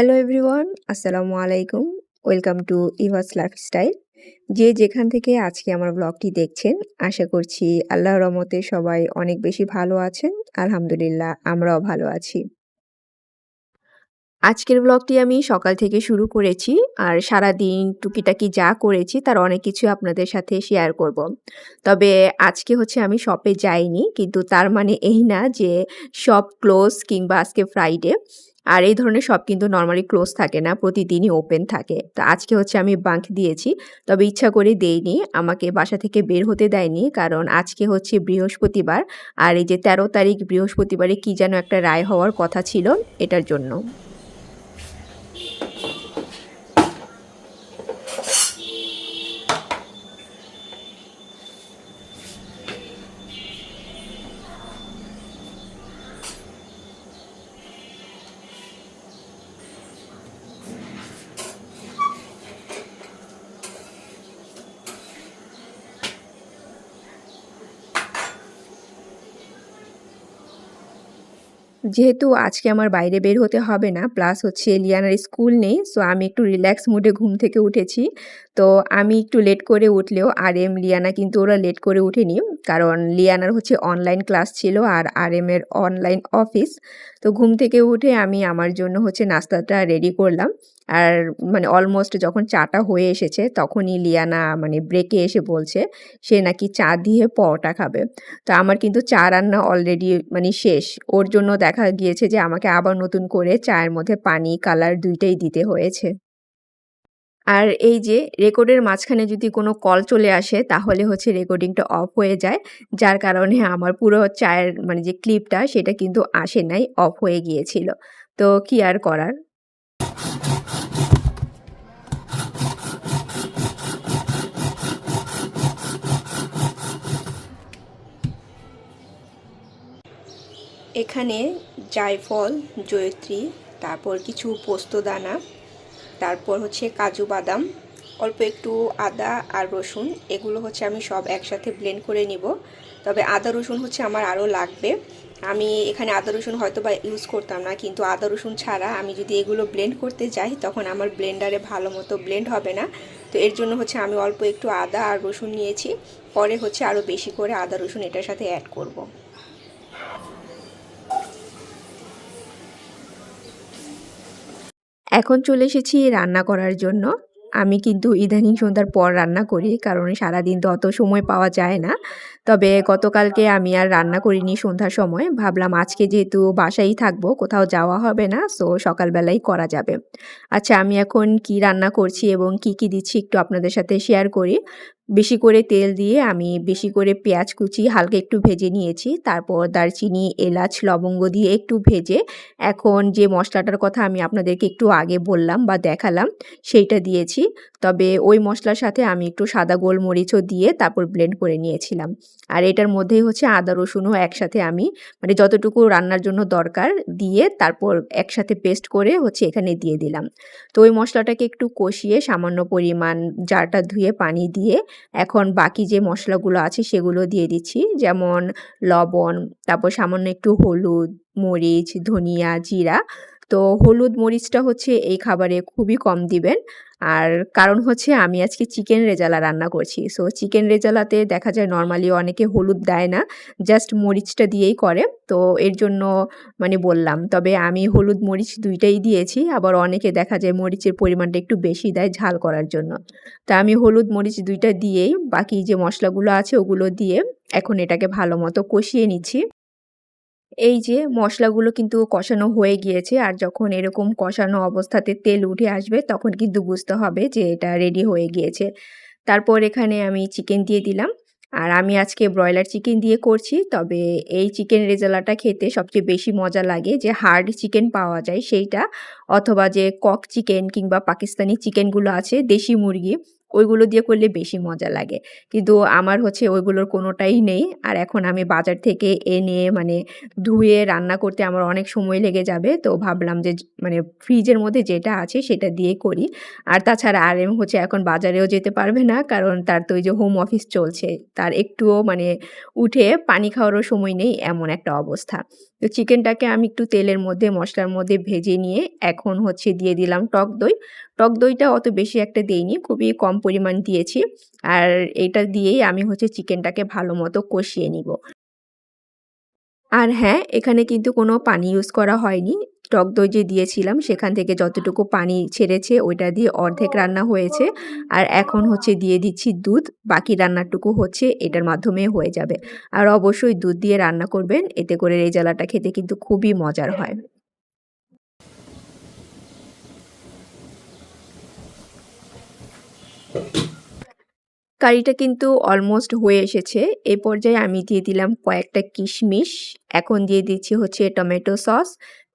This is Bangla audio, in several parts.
হ্যালো এভরিওয়ান আসসালামু আলাইকুম ওয়েলকাম টু ইভাস লাইফস্টাইল যে যেখান থেকে আজকে আমার ব্লগটি দেখছেন, আশা করছি আল্লাহ রহমতে সবাই অনেক বেশি ভালো আছেন। আলহামদুলিল্লাহ, আমরাও ভালো আছি। আজকের ব্লগটি আমি সকাল থেকে শুরু করেছি আর সারাদিন টুকিটাকি যা করেছি তার অনেক কিছু আপনাদের সাথে শেয়ার করব। তবে আজকে হচ্ছে আমি শপে যাইনি, কিন্তু তার মানে এই না যে শপ ক্লোজ কিংবা আজকে ফ্রাইডে আর এই ধরনের সব কিন্তু নর্মালি ক্লোজ থাকে না, প্রতিদিনই ওপেন থাকে। তো আজকে হচ্ছে আমি বাঁক দিয়েছি, তবে ইচ্ছা করে দেইনি, আমাকে বাসা থেকে বের হতে দেয়নি, কারণ আজকে হচ্ছে বৃহস্পতিবার, আর এই যে তেরো তারিখ বৃহস্পতিবারে কি যেন একটা রায় হওয়ার কথা ছিল, এটার জন্য। যেহেতু আজকে আমার বাইরে বের হতে হবে না প্লাস হচ্ছে লিয়ানার স্কুল নেই সো আমি একটু রিল্যাক্স মুডে ঘুম থেকে উঠেছি। তো আমি একটু লেট করে উঠলেও, আর এম লিয়ানা কিন্তু ওরা লেট করে উঠেনি কারণ লিয়ানার হচ্ছে অনলাইন ক্লাস ছিল আর আর এম এর অনলাইন অফিস তো ঘুম থেকে উঠে আমি আমার জন্য হচ্ছে নাস্তাটা রেডি করলাম। আর মানে অলমোস্ট যখন চাটা হয়ে এসেছে, তখনই লিয়ানা মানে ব্রেকে এসে বলছে, সে নাকি চা দিয়ে পরোটা খাবে। তো আমার কিন্তু চা রান্না অলরেডি মানে শেষ। ওর জন্য দেখা গিয়েছে যে আমাকে আবার নতুন করে চায়ের মধ্যে পানি কালার দুইটাই দিতে হয়েছে। আর এই যে রেকর্ডের মাঝখানে যদি কোনো কল চলে আসে, তাহলে হচ্ছে রেকর্ডিংটা অফ হয়ে যায়। যার কারণে আমার পুরো চায়ের মানে যে ক্লিপটা সেটা কিন্তু আসে নাই অফ হয়ে গিয়েছিল। তো কি আর করার? এখানে জায়ফল, জয়ত্রী, তারপর কিছু পোস্তদানা তারপর হচ্ছে কাজু বাদাম, অল্প একটু আদা আর রসুন, এগুলো হচ্ছে আমি সব একসাথে ব্লেন্ড করে নিব। তবে আদা রসুন হচ্ছে আমার আরও লাগবে। আমি এখানে আদা রসুন হয়তো বা ইউজ করতাম না, কিন্তু আদা রসুন ছাড়া আমি যদি এগুলো ব্লেন্ড করতে যাই, তখন আমার ব্লেন্ডারে ভালো মতো ব্লেন্ড হবে না। তো এর জন্য হচ্ছে আমি অল্প একটু আদা আর রসুন নিয়েছি, পরে হচ্ছে আরও বেশি করে আদা রসুন এটার সাথে অ্যাড করব। এখন চলে এসেছি রান্না করার জন্য। আমি কিন্তু ইদানিং সন্ধ্যার পর রান্না করি, কারণ সারাদিন তো অত সময় পাওয়া যায় না। তবে গতকালকে আমি আর রান্না করিনি সন্ধ্যার সময়। ভাবলাম আজকে যেহেতু বাসায় থাকব, কোথাও যাওয়া হবে না, সো সকালবেলাই করা যাবে। আচ্ছা আমি এখন কি রান্না করছি এবং কি কি দিচ্ছি একটু আপনাদের সাথে শেয়ার করি। বেশি করে তেল দিয়ে আমি বেশি করে পেঁয়াজ কুচি হালকা একটু ভেজে নিয়েছি। তারপর দারচিনি, এলাচ, লবঙ্গ দিয়ে একটু ভেজে এখন যে মশলাটার কথা আমি আপনাদেরকে একটু আগে বললাম বা দেখালাম সেইটা দিয়েছি। তবে ওই মশলার সাথে আমি একটু সাদা গোলমরিচও দিয়ে তারপর ব্লেন্ড করে নিয়েছিলাম। আর এটার মধ্যেই হচ্ছে আদা, রসুনও একসাথে আমি মানে যতটুকু রান্নার জন্য দরকার দিয়ে তারপর একসাথে পেস্ট করে হচ্ছে এখানে দিয়ে দিলাম। তো ওই মশলাটাকে একটু কষিয়ে সামান্য পরিমাণ জারটা ধুয়ে পানি দিয়ে এখন বাকি যে মশলাগুলো আছে সেগুলো দিয়ে দিচ্ছি। যেমন লবণ, তারপর সামান্য একটু হলুদ, মরিচ, ধনিয়া, জিরা। তো হলুদ মরিচটা হচ্ছে এই খাবারে খুবই কম দিবেন। আর কারণ হচ্ছে আমি আজকে চিকেন রেজালা রান্না করছি। সো চিকেন রেজালাতে দেখা যায় নর্মালি অনেকে হলুদ দেয় না, জাস্ট মরিচটা দিয়েই করে। তো এর জন্য মানে বললাম, তবে আমি হলুদ মরিচ দুইটাই দিয়েছি। আবার অনেকে দেখা যায় মরিচের পরিমাণটা একটু বেশি দেয় ঝাল করার জন্য। তা আমি হলুদ মরিচ দুইটা দিয়েই বাকি যে মশলাগুলো আছে ওগুলো দিয়ে এখন এটাকে ভালো মতো কষিয়ে নিচ্ছি। এই যে মশলাগুলো কিন্তু কষানো হয়ে গিয়েছে, আর যখন এরকম কষানো অবস্থাতে তেল উঠে আসবে, তখন কিন্তু বুঝতে হবে যে এটা রেডি হয়ে গিয়েছে। তারপর এখানে আমি চিকেন দিয়ে দিলাম। আর আমি আজকে ব্রয়লার চিকেন দিয়ে করছি, তবে এই চিকেন রেজালাটা খেতে সবচেয়ে বেশি মজা লাগে যে হার্ড চিকেন পাওয়া যায় সেইটা, অথবা যে কক চিকেন কিংবা পাকিস্তানি চিকেনগুলো আছে, দেশি মুরগি ওইগুলো দিয়ে করলে বেশি মজা লাগে। কিন্তু আমার হচ্ছে ওইগুলোর কোনোটাই নেই। আর এখন আমি বাজার থেকে এনে মানে ধুয়ে রান্না করতে আমার অনেক সময় লেগে যাবে। তো ভাবলাম যে মানে ফ্রিজের মধ্যে যেটা আছে সেটা দিয়ে করি। আর তাছাড়া আরেম হচ্ছে এখন বাজারেও যেতে পারবে না। কারণ তার তো ওই যে হোম অফিস চলছে। তার একটুও মানে উঠে পানি খাওয়ারও সময় নেই এমন একটা অবস্থা। তো চিকেনটাকে আমি একটু তেলের মধ্যে মশলার মধ্যে ভেজে নিয়ে এখন হচ্ছে দিয়ে দিলাম টক দই। টক দইটা অত বেশি একটা দেইনি, খুবই কম পরিমাণ দিয়েছি। আর এইটা দিয়েই আমি হচ্ছে চিকেনটাকে ভালো মতো কষিয়ে নিব। আর হ্যাঁ, এখানে কিন্তু কোনো পানি ইউজ করা হয়নি। টক দই যে দিয়েছিলাম সেখান থেকে যতটুকু পানি ছেড়েছে ওইটা দিয়ে অর্ধেক রান্না হয়েছে। আর এখন হচ্ছে দিয়ে দিচ্ছি দুধ। বাকি রান্নাটুকু হচ্ছে এটার মাধ্যমে হয়ে যাবে। আর অবশ্যই দুধ দিয়ে রান্না করবেন। এতে করে রেজালাটা খেতে কিন্তু খুবই মজার হয়। কারিটা কিন্তু অলমোস্ট হয়ে এসেছে। এ পর্যায়ে আমি দিয়ে দিলাম কয়েকটা কিশমিশ। এখন দিয়ে দিচ্ছি হচ্ছে টমেটো সস।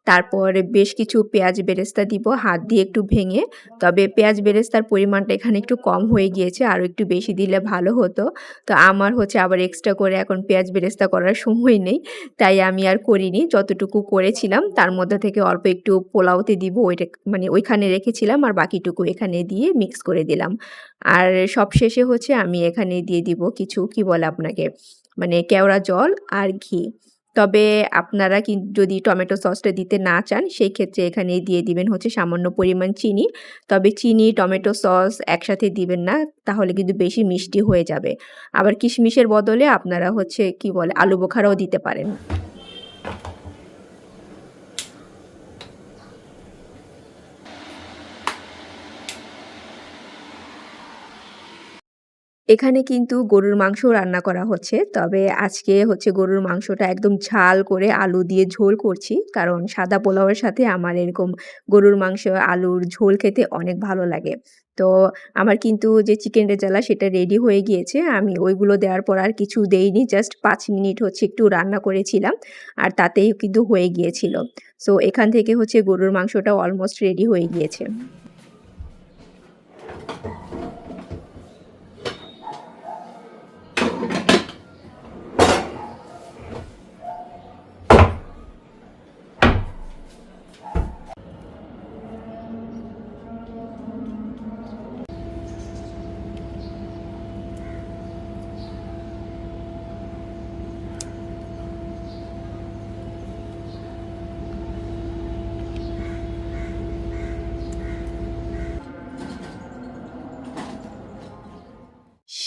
তারপর বেশ কিছু পেঁয়াজ বেরেস্তা দিব, হাত দিয়ে একটু ভেঙে। তবে পেঁয়াজ বেরেস্তার পরিমাণটা এখানে একটু কম হয়ে গিয়েছে। আরও একটু বেশি দিলে ভালো হতো। তো আমার হচ্ছে আবার এক্সট্রা করে এখন পেঁয়াজ বেরেস্তা করার সময় নেই। তাই আমি আর করিনি। যতটুকু করেছিলাম, তার মধ্যে থেকে অল্প একটু পোলাওতে দিব, ওইটা মানে ওইখানে রেখেছিলাম আর বাকিটুকু এখানে দিয়ে মিক্স করে দিলাম। আর সবশেষে হচ্ছে আমি এখানে দিয়ে দিব কিছু, কি বলে আপনাকে মানে কেওড়া জল আর ঘি। তবে আপনারা কি যদি টমেটো সসটা দিতে না চান সেই ক্ষেত্রে এখানে দিয়ে দিবেন হচ্ছে সামান্য পরিমাণ চিনি। তবে চিনি, টমেটো সস একসাথে দিবেন না। তাহলে কিন্তু বেশি মিষ্টি হয়ে যাবে। আবার কিশমিশের বদলে আপনারা হচ্ছে কি বলে আলু বোখারাও দিতে পারেন। এখানে কিন্তু গরুর মাংস রান্না করা হচ্ছে। তবে আজকে হচ্ছে গরুর মাংসটা একদম ঝাল করে আলু দিয়ে ঝোল করছি। কারণ সাদা পোলাওয়ের সাথে আমার এরকম গরুর মাংস, আলুর ঝোল খেতে অনেক ভালো লাগে। তো আমার কিন্তু যে চিকেন রেজালা সেটা রেডি হয়ে গিয়েছে। আমি ওইগুলো দেওয়ার পর আর কিছু দেইনি। জাস্ট পাঁচ মিনিট হচ্ছে একটু রান্না করেছিলাম। আর তাতেই কিন্তু হয়ে গিয়েছিল। সো এখান থেকে হচ্ছে গরুর মাংসটা অলমোস্ট রেডি হয়ে গিয়েছে।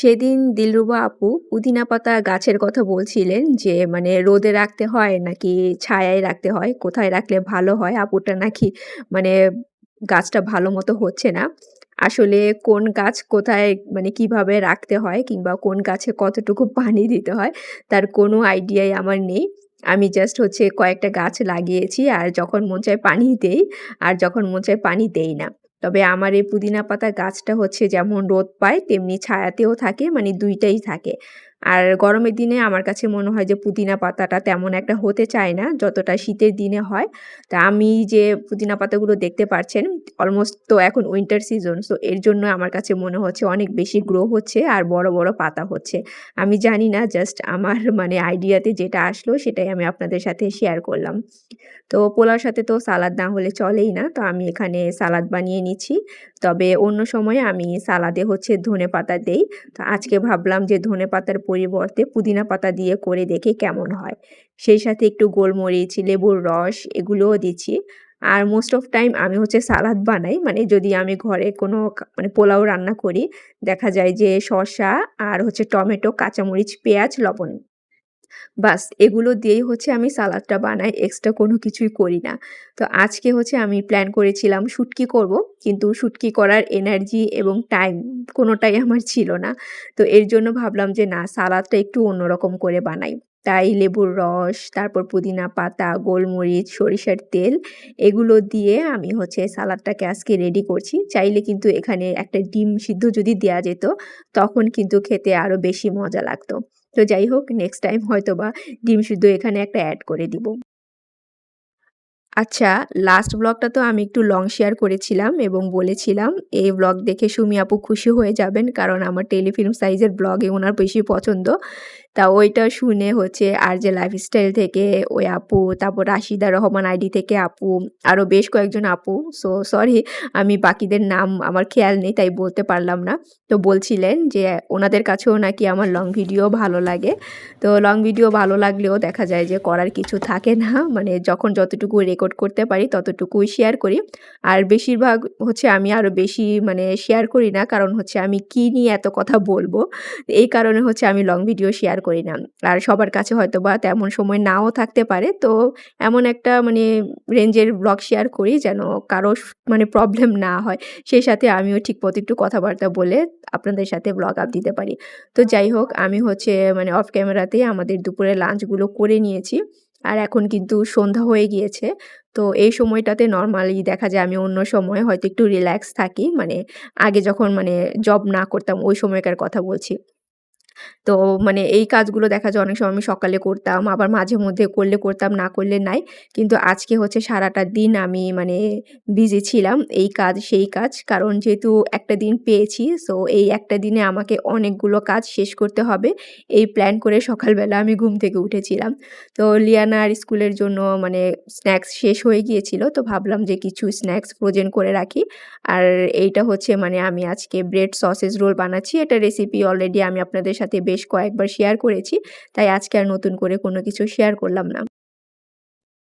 সেদিন দিলরুবা আপু পুদিনা পাতা গাছের কথা বলছিলেন যে মানে রোদে রাখতে হয় নাকি ছায়ায় রাখতে হয়, কোথায় রাখলে ভালো হয়? আপুটা নাকি মানে গাছটা ভালো মতো হচ্ছে না। আসলে কোন গাছ কোথায় মানে কীভাবে রাখতে হয় কিংবা কোন গাছে কতটুকু পানি দিতে হয় তার কোনো আইডিয়াই আমার নেই। আমি জাস্ট হচ্ছে কয়েকটা গাছ লাগিয়েছি আর যখন মন চায় পানি দেই আর যখন মন চায় পানি দেই না। তবে আমার এই পুদিনা পাতা গাছটা হচ্ছে যেমন রোদ পায়, তেমনি ছায়াতেও থাকে মানে দুইটাই থাকে। আর গরমের দিনে আমার কাছে মনে হয় যে পুদিনা পাতাটা তেমন একটা হতে চায় না যতটা শীতের দিনে হয়। তা আমি যে পুদিনা পাতাগুলো দেখতে পারছেন অলমোস্ট তো এখন উইন্টার সিজন সো এর জন্য আমার কাছে মনে হচ্ছে অনেক বেশি গ্রো হচ্ছে আর বড়, বড় পাতা হচ্ছে। আমি জানি না জাস্ট আমার মানে আইডিয়াতে যেটা আসলো সেটাই আমি আপনাদের সাথে শেয়ার করলাম। তো পোলাওর সাথে তো সালাদ না হলে চলেই না। তো আমি এখানে সালাদ বানিয়ে নিচ্ছি। তবে অন্য সময়ে আমি সালাদে হচ্ছে ধনেপাতা দেই। তো আজকে ভাবলাম যে ধনেপাতার পরিবর্তে পুদিনা পাতা দিয়ে করে দেখে কেমন হয়। সেই সাথে একটু গোলমরিচ, লেবুর রস এগুলোও দিচ্ছি। আর মোস্ট অফ টাইম আমি হচ্ছে সালাদ বানাই। মানে যদি আমি ঘরে কোনো মানে পোলাও রান্না করি, দেখা যায় যে শসা আর হচ্ছে টমেটো, কাঁচামরিচ, পেঁয়াজ, লবণ। বাস এগুলো দিয়েই হচ্ছে আমি সালাদটা বানাই। এক্সট্রা কোনো কিছুই করি না। তো আজকে হচ্ছে আমি প্ল্যান করেছিলাম শুটকি করব। কিন্তু শুটকি করার এনার্জি এবং টাইম কোনোটাই আমার ছিল না। তো এর জন্য ভাবলাম যে না সালাদটা একটু অন্যরকম করে বানাই। তাই লেবুর রস, তারপর পুদিনা পাতা, গোলমরিচ, সরিষার তেল এগুলো দিয়ে আমি হচ্ছে সালাদটাকে আজকে রেডি করছি। চাইলে কিন্তু এখানে একটা ডিম সিদ্ধ যদি দেওয়া যেত তখন কিন্তু খেতে আরও বেশি মজা লাগতো। তো যাই হোক নেক্সট টাইম হয়তো বা ডিম সিদ্ধ এখানে একটা অ্যাড করে দিব। আচ্ছা, লাস্ট ব্লগটা তো আমি একটু লং শেয়ার করেছিলাম এবং বলেছিলাম এই ব্লগ দেখে সুমি আপু খুশি হয়ে যাবেন। কারণ আমার টেলিফিল্ম সাইজের ব্লগে ওনার বেশি পছন্দ। তা ওইটা শুনে হচ্ছে আরজে লাইফস্টাইল থেকে ওই আপু, তারপর রাশিদা রহমান আইডি থেকে আপু, আরও বেশ কয়েকজন আপু। সো সরি আমি বাকিদের নাম আমার খেয়াল নেই তাই বলতে পারলাম না। তো বলছিলেন যে ওনাদের কাছেও নাকি আমার লং ভিডিও ভালো লাগে। তো লং ভিডিও ভালো লাগলেও দেখা যায় যে করার কিছু থাকে না। মানে যখন যতটুকু রেকর্ড করতে পারি ততটুকুই শেয়ার করি। আর বেশিরভাগ হচ্ছে আমি আরও বেশি মানে শেয়ার করি না। কারণ হচ্ছে আমি কী নিয়ে এত কথা বলব। এই কারণে হচ্ছে আমি লং ভিডিও শেয়ার করি না। আর সবার কাছে হয়তো বা তেমন সময় নাও থাকতে পারে। তো এমন একটা মানে রেঞ্জের ব্লগ শেয়ার করি যেন কারও মানে প্রবলেম না হয়। সেই সাথে আমিও ঠিকমতো একটু কথাবার্তা বলে আপনাদের সাথে ব্লগ আপ দিতে পারি। তো যাই হোক, আমি হচ্ছে মানে অফ ক্যামেরাতেই আমাদের দুপুরে লাঞ্চগুলো করে নিয়েছি। আর এখন কিন্তু সন্ধ্যা হয়ে গিয়েছে। তো এই সময়টাতে নর্মালি দেখা যায় আমি অন্য সময় হয়তো একটু রিল্যাক্স থাকি। মানে আগে যখন মানে জব না করতাম, ওই সময়কার কথা বলছি। তো মানে এই কাজগুলো দেখা যায় অনেক সময় আমি সকালে করতাম, আবার মাঝে মধ্যে করলে করতাম, না করলে নাই। কিন্তু আজকে হচ্ছে সারাটা দিন আমি মানে বিজি ছিলাম এই কাজ, সেই কাজ। কারণ যেহেতু একটা দিন পেয়েছি সো এই একটা দিনে আমাকে অনেকগুলো কাজ শেষ করতে হবে। এই প্ল্যান করে সকালবেলা আমি ঘুম থেকে উঠেছিলাম। তো লিয়ানার স্কুলের জন্য মানে স্ন্যাক্স শেষ হয়ে গিয়েছিল, তো ভাবলাম যে কিছু স্ন্যাক্স ফ্রোজেন করে রাখি। আর এইটা হচ্ছে মানে আমি আজকে ব্রেড সসেজ রোল বানাচ্ছি। এটা রেসিপি অলরেডি আমি আপনাদের সাথে বেশ কয়েকবার শেয়ার করেছি, তাই আজকে আর নতুন করে কোনো কিছু শেয়ার করলাম না।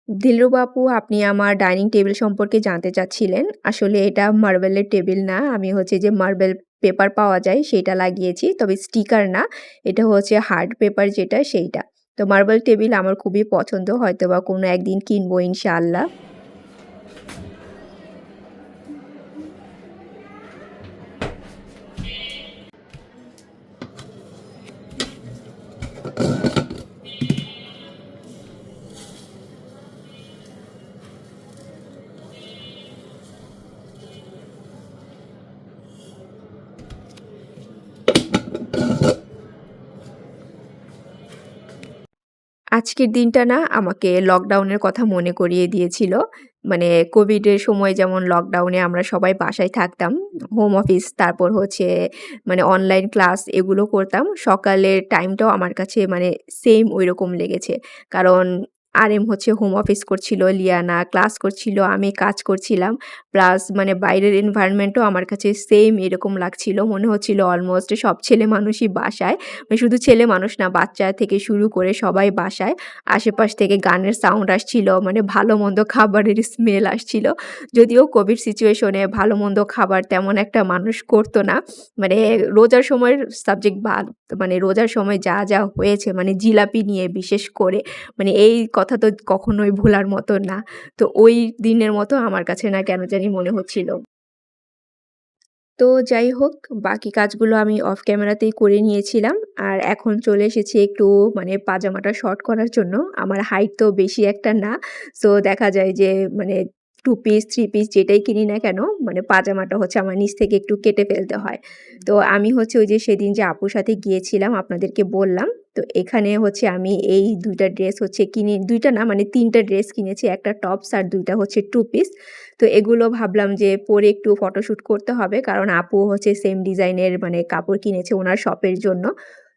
দিলরুবা আপু আপনি আমার ডাইনিং টেবিল সম্পর্কে জানতে চাচ্ছিলেন। আসলে এটা মার্বেলের টেবিল না, আমি হচ্ছে যে মার্বেল পেপার পাওয়া যায় সেটা লাগিয়েছি, তবে স্টিকার না, এটা হচ্ছে হার্ড পেপার যেটা, সেইটা। তো মার্বেল টেবিল আমার খুবই পছন্দ হয়তো বা কোনো একদিন কিনবো ইনশাআল্লাহ। আজকের দিনটা না আমাকে লকডাউনের কথা মনে করিয়ে দিয়েছিল। মানে কোভিডের সময় যেমন লকডাউনে আমরা সবাই বাসায় থাকতাম। হোম অফিস তারপর হচ্ছে মানে অনলাইন ক্লাস এগুলো করতাম। সকালের টাইমটাও আমার কাছে মানে সেম ঐরকম লেগেছে। কারণ আরএম হচ্ছে হোম অফিস করছিল, লিয়ানা ক্লাস করছিল, আমি কাজ করছিলাম। প্লাস মানে বাইরের এনভায়রনমেন্টও আমার কাছে সেম এরকম লাগছিল। মনে হচ্ছিল অলমোস্ট সব ছেলে মানুষই বাসায়। মানে শুধু ছেলে মানুষ না বাচ্চা থেকে শুরু করে সবাই বাসায়। আশেপাশ থেকে গানের সাউন্ড আসছিল, মানে ভালো-মন্দ খাবারের স্মেল আসছিল। যদিও কোভিড সিচুয়েশনে ভালো-মন্দ খাবার তেমন একটা মানুষ করত না। মানে রোজার সময়ের সাবজেক্ট বাদ মানে রোজার সময় যা, যা হয়েছে মানে জিলাপি নিয়ে বিশেষ করে মানে এই কথা তো কখনোই ভোলার মতো না। তো ওই দিনের মতো আমার কাছে না কেন জানি মনে হচ্ছিল। তো যাই হোক, বাকি কাজগুলো আমি অফ ক্যামেরাতেই করে নিয়েছিলাম। আর এখন চলে এসেছি একটু মানে পাজামাটা শর্ট করার জন্য। আমার হাইট তো বেশি একটা না। সো দেখা যায় যে মানে 2 পিস, থ্রি পিস যেটাই কিনি না কেন মানে পাজামাটা হচ্ছে আমার নিচ থেকে একটু কেটে ফেলতে হয়। তো আমি হচ্ছে ওই যে সেদিন যে আপুর সাথে গিয়েছিলাম আপনাদেরকে বললাম। তো এখানে হচ্ছে আমি এই দুইটা ড্রেস হচ্ছে কিনে দুইটা না মানে ৩ টা ড্রেস কিনেছি। একটা টপস আর দুইটা হচ্ছে টু পিস। তো এগুলো ভাবলাম যে পরে একটু ফটোশ্যুট করতে হবে। কারণ আপু হচ্ছে সেম ডিজাইনের মানে কাপড় কিনেছে ওনার শপের জন্য।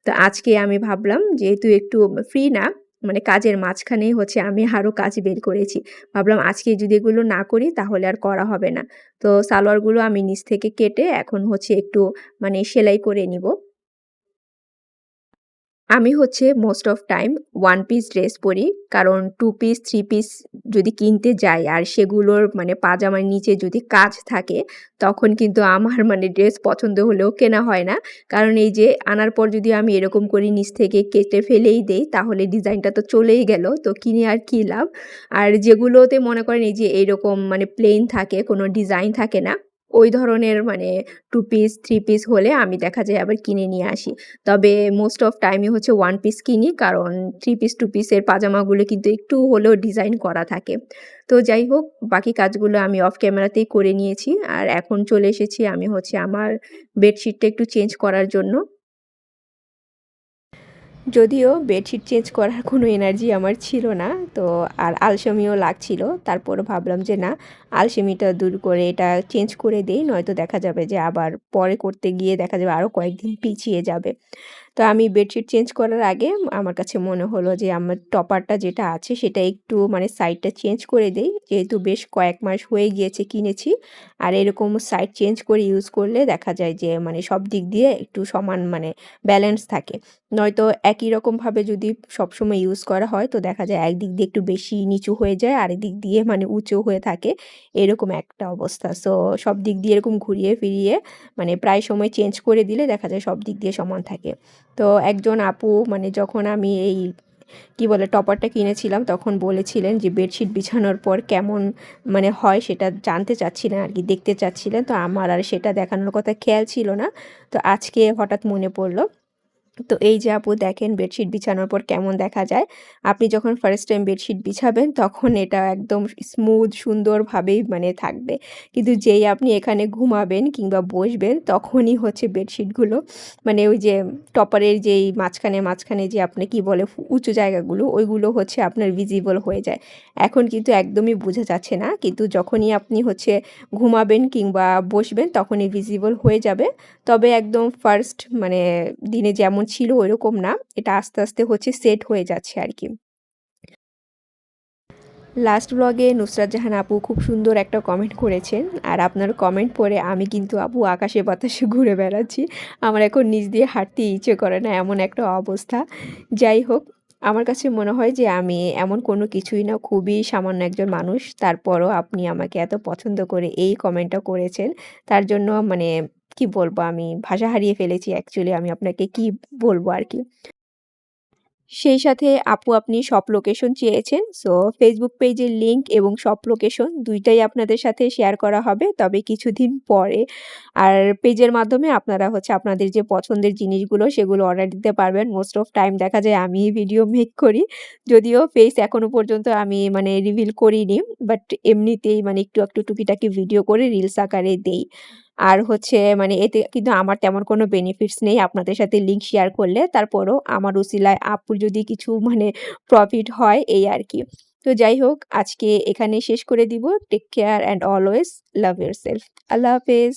তো আজকে আমি ভাবলাম যেহেতু একটু ফ্রি না মানে কাজের মাঝখানেই হচ্ছে আমি আরও কাজ বের করেছি। ভাবলাম আজকে যদি এগুলো না করি তাহলে আর করা হবে না। তো সালোয়ারগুলো আমি নিচ থেকে কেটে এখন হচ্ছে একটু মানে সেলাই করে নিব। আমি হচ্ছে most of time one piece dress পরি। কারণ টু পিস, থ্রি পিস যদি কিনতে যাই আর সেগুলোর মানে পাজামার নিচে যদি কাজ থাকে, তখন কিন্তু আমার মানে ড্রেস পছন্দ হলেও কেনা হয় না। কারণ এই যে আনার পর যদি আমি এরকম করি নিচ থেকে কেটে ফেলেই দেই, তাহলে ডিজাইনটা তো চলেই গেল। তো কিনে আর কী লাভ? আর যেগুলোতে মনে করেন এই যে এইরকম মানে প্লেন থাকে, কোনো ডিজাইন থাকে না ওই ধরনের মানে টু পিস, থ্রি পিস হলে আমি দেখা যায় আবার কিনে নিয়ে আসি। তবে মোস্ট অফ টাইমই হচ্ছে ওয়ান পিস কিনি কারণ থ্রি পিস, টু পিসের পাজামাগুলো কিন্তু একটু হলেও ডিজাইন করা থাকে। তো যাই হোক বাকি কাজগুলো আমি অফ ক্যামেরাতেই করে নিয়েছি। আর এখন চলে এসেছি আমি হচ্ছে আমার বেডশিটটা একটু চেঞ্জ করার জন্য। যদিও বেডশিট চেঞ্জ করার কোনো এনার্জি আমার ছিল না, তো আর আলসেমিও লাগছিল। তারপরও ভাবলাম যে না আলসেমিটা দূর করে এটা চেঞ্জ করে দেই, নয়তো দেখা যাবে যে আবার পরে করতে গিয়ে দেখা যাবে আরও কয়েকদিন পিছিয়ে যাবে। তো আমি বেডশিট চেঞ্জ করার আগে আমার কাছে মনে হলো যে আমার টপারটা যেটা আছে সেটা একটু মানে সাইডটা চেঞ্জ করে দেই। যেহেতু বেশ কয়েক মাস হয়ে গিয়েছে কিনেছি। আর এরকম সাইড চেঞ্জ করে ইউজ করলে দেখা যায় যে মানে সব দিক দিয়ে একটু সমান মানে ব্যালেন্স থাকে। নয়তো একই রকমভাবে যদি সবসময় ইউজ করা হয় তো দেখা যায় একদিক দিয়ে একটু বেশি নিচু হয়ে যায় আর দিক দিয়ে মানে উঁচু হয়ে থাকে। এরকম একটা অবস্থা। সো সব দিক দিয়ে এরকম ঘুরিয়ে ফিরিয়ে মানে প্রায় সময় চেঞ্জ করে দিলে দেখা যায় সব দিক দিয়ে সমান থাকে। তো একজন আপু মানে যখন আমি এই, কি বলে, টপারটা কিনেছিলাম, তখন বলেছিলেন যে বেডশিট বিছানোর পর কেমন মানে হয় সেটা জানতে চাচ্ছিলেন আর কি, দেখতে চাচ্ছিলেন। তো আমার আর সেটা দেখানোর কথা খেয়াল ছিল না। তো আজকে হঠাৎ মনে পড়ল তো এই যে আপু দেখেন বেডশিট বিছানোর পর কেমন দেখা যায়? আপনি যখন ফার্স্ট টাইম বেডশিট বিছাবেন, তখন এটা একদম স্মুথ সুন্দরভাবেই মানে থাকবে। কিন্তু যেই আপনি এখানে ঘুমাবেন কিংবা বসবেন, তখনই হচ্ছে বেডশিটগুলো মানে ওই যে টপারের যেই মাঝখানে মাঝখানে যে আপনি কি বলে উঁচু জায়গাগুলো, ওইগুলো হচ্ছে আপনার ভিজিবল হয়ে যায়। এখন কিন্তু একদমই বোঝা যাচ্ছে না। কিন্তু যখনই আপনি হচ্ছে ঘুমাবেন কিংবা বসবেন, তখনই ভিজিবল হয়ে যাবে। তবে একদম ফার্স্ট মানে দিনে যেমন ছিল ওইরকম না। এটা আস্তে আস্তে হচ্ছে সেট হয়ে যাচ্ছে আর কি লাস্ট ব্লগে নুসরাত জাহান আপু খুব সুন্দর একটা কমেন্ট করেছেন। আর আপনার কমেন্ট পড়ে আমি কিন্তু আপু আকাশে বাতাসে ঘুরে বেড়াচ্ছি। আমার এখন নিজ দিয়ে হাঁটতে ইচ্ছে করে না, এমন একটা অবস্থা। যাই হোক আমার কাছে মনে হয় যে আমি এমন কোনো কিছুই না, খুবই সামান্য একজন মানুষ। তারপরও আপনি আমাকে এত পছন্দ করে এই কমেন্টটা করেছেন। তার জন্য মানে কি বলব, আমি ভাষা হারিয়ে ফেলেছি অ্যাকচুয়ালি আমি আপনাকে কি বলব আর কি? সেই সাথে আপু, আপনি সব লোকেশন চেয়েছেন সো ফেসবুক পেজের লিঙ্ক এবং সব লোকেশন দুইটাই আপনাদের সাথে শেয়ার করা হবে, তবে কিছুদিন পরে। আর পেজের মাধ্যমে আপনারা হচ্ছে আপনাদের যে পছন্দের জিনিসগুলো সেগুলো অর্ডার দিতে পারবেন। মোস্ট অফ টাইম দেখা যায় আমি ভিডিও মেক করি, যদিও ফেস এখনও পর্যন্ত আমি মানে রিভিল করিনি বাট এমনিতেই মানে একটু একটু টুকিটাকি ভিডিও করে রিলস আকারে দেই। আর হচ্ছে মানে এতে কিন্তু আমার তেমন কোনো বেনিফিটস নেই আপনাদের সাথে লিঙ্ক শেয়ার করলে। তারপরও আমার উসিলায় আপুর যদি কিছু মানে প্রফিট হয় এই আর কি। তো যাই হোক, আজকে এখানে শেষ করে দিব। Take care and always love yourself আল্লাহ হাফেজ।